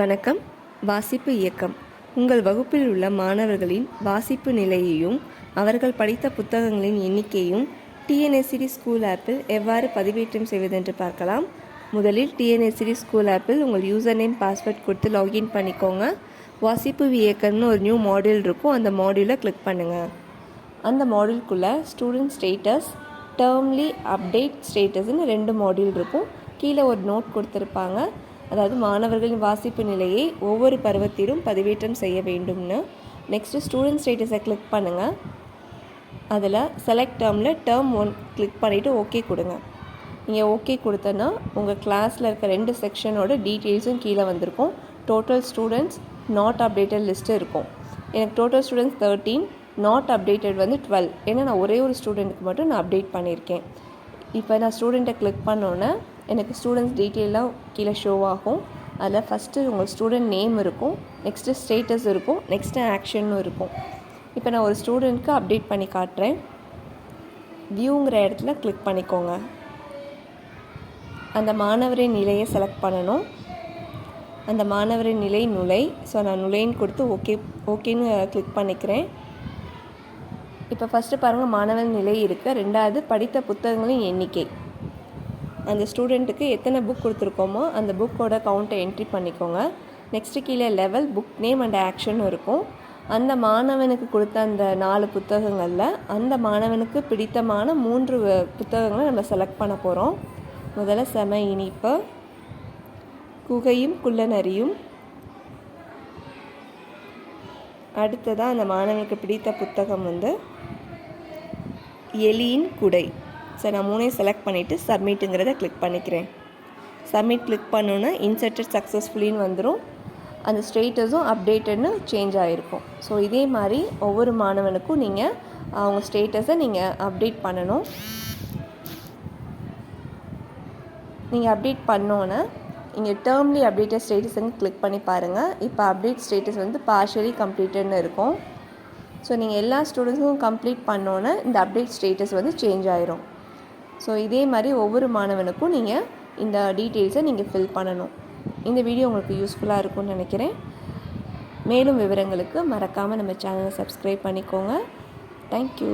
வணக்கம். வாசிப்பு இயக்கம். உங்கள் வகுப்பில் உள்ள மாணவர்களின் வாசிப்பு நிலையையும் அவர்கள் படித்த புத்தகங்களின் எண்ணிக்கையும் டிஎன்எஸ்சிடி ஸ்கூல் ஆப்பில் எவ்வாறு பதிவேற்றம் செய்வதென்று பார்க்கலாம். முதலில் டிஎன்எஸ்சிடி ஸ்கூல் ஆப்பில் உங்கள் யூசர் நேம் பாஸ்வேர்ட் கொடுத்து லாகின் பண்ணிக்கோங்க. வாசிப்பு இயக்கம்னு ஒரு நியூ மாடியூல் இருக்கும். அந்த மாடியூலை கிளிக் பண்ணுங்கள் அந்த மாடியூல்குள்ளே ஸ்டூடெண்ட் ஸ்டேட்டஸ் டேர்ம்லி அப்டேட் ஸ்டேட்டஸ்னு ரெண்டு மாடியூல் இருக்கும். கீழே ஒரு நோட் கொடுத்துருப்பாங்க. அதாவது மாணவர்களின் வாசிப்பு நிலையை ஒவ்வொரு பருவத்திலும் பதிவேற்றம் செய்ய வேண்டும்னு. நெக்ஸ்ட்டு ஸ்டூடெண்ட் ஸ்டேட்டஸை கிளிக் பண்ணுங்கள் அதில் செலக்ட் டேர்மில் டேர்ம் ஒன் கிளிக் பண்ணிவிட்டு ஓகே கொடுங்க. நீங்கள் ஓகே கொடுத்தனா உங்கள் கிளாஸில் இருக்க ரெண்டு செக்ஷனோட டீட்டெயில்ஸும் கீழே வந்திருக்கும். Total students not updated list இருக்கும். எனக்கு total students thirteen not updated வந்து டுவெல் ஏன்னா நான் ஒரே ஒரு ஸ்டூடெண்ட்டுக்கு மட்டும் நான் அப்டேட் பண்ணியிருக்கேன். இப்போ நான் ஸ்டூடெண்ட்டை கிளிக் பண்ணோன்னே எனக்கு ஸ்டூடெண்ட்ஸ் டீட்டெயிலாக கீழே ஷோ ஆகும். அதில் ஃபஸ்ட்டு உங்கள் ஸ்டூடெண்ட் நேம் இருக்கும் நெக்ஸ்ட்டு ஸ்டேட்டஸ் இருக்கும் நெக்ஸ்ட்டு ஆக்ஷனும் இருக்கும். இப்போ நான் ஒரு ஸ்டூடெண்ட்க்கு அப்டேட் பண்ணி காட்டுறேன். வியூங்கிற இடத்துல கிளிக் பண்ணிக்கோங்க. அந்த மாணவரின் நிலையை செலக்ட் பண்ணணும். அந்த மாணவரின் நிலை நுழை. ஸோ நான் நுழைன்னு கொடுத்து ஓகே ஓகேன்னு கிளிக் பண்ணிக்கிறேன். இப்போ ஃபஸ்ட்டு பாருங்கள் மாணவர் நிலை இருக்குது ரெண்டாவது படித்த புத்தகங்களின் எண்ணிக்கை. அந்த ஸ்டூடெண்ட்டுக்கு எத்தனை புக் கொடுத்துருக்கோமோ அந்த புக்கோட கவுண்ட்டை என்ட்ரி பண்ணிக்கோங்க. நெக்ஸ்ட்டு கீழே level book name and action இருக்கும். அந்த மாணவனுக்கு கொடுத்த அந்த நாலு புத்தகங்களில் அந்த மாணவனுக்கு பிடித்தமான மூன்று புத்தகங்களை நம்ம செலக்ட் பண்ண போகிறோம் முதல்ல செம இனிப்பு குகையும் குள்ளநரியும். அடுத்ததாக அந்த மாணவனுக்கு பிடித்த புத்தகம் வந்து எலியின் குடை. ஸோ நான் மூணையும் செலக்ட் பண்ணிவிட்டு சப்மிட்டுங்கிறத கிளிக் பண்ணிக்கிறேன். சப்மிட் கிளிக் பண்ணோன்னே இன்சர்ட்டட் சக்ஸஸ்ஃபுல்லின்னு வந்துடும் அந்த ஸ்டேட்டஸும் அப்டேட்டட்னு சேஞ்ச் ஆகிருக்கும் ஸோ இதே மாதிரி ஒவ்வொரு மாணவனுக்கும் நீங்கள் அவங்க ஸ்டேட்டஸை நீங்கள் அப்டேட் பண்ணணும். நீங்கள் அப்டேட் பண்ணோன்னே இங்கே டேர்ம்லி அப்டேட்டட் ஸ்டேட்டஸ்ன்னு கிளிக் பண்ணி பாருங்கள் இப்போ அப்டேட் ஸ்டேட்டஸ் வந்து பார்ஷலி கம்ப்ளீட்டட்னு இருக்கும். ஸோ நீங்கள் எல்லா ஸ்டூடெண்ட்ஸுக்கும் கம்ப்ளீட் பண்ணோன்னே இந்த அப்டேட் ஸ்டேட்டஸ் வந்து சேஞ்ச் ஆயிரும். ஸோ இதே மாதிரி ஒவ்வொரு மாணவனுக்கும் நீங்கள் இந்த டீட்டெயில்ஸை நீங்கள் ஃபில் பண்ணணும். இந்த வீடியோ உங்களுக்கு யூஸ்ஃபுல்லாக இருக்கும்னு நினைக்கிறேன். மேலும் விவரங்களுக்கு மறக்காமல் நம்ம சேனலை சப்ஸ்கிரைப் பண்ணிக்கோங்க. தேங்க்யூ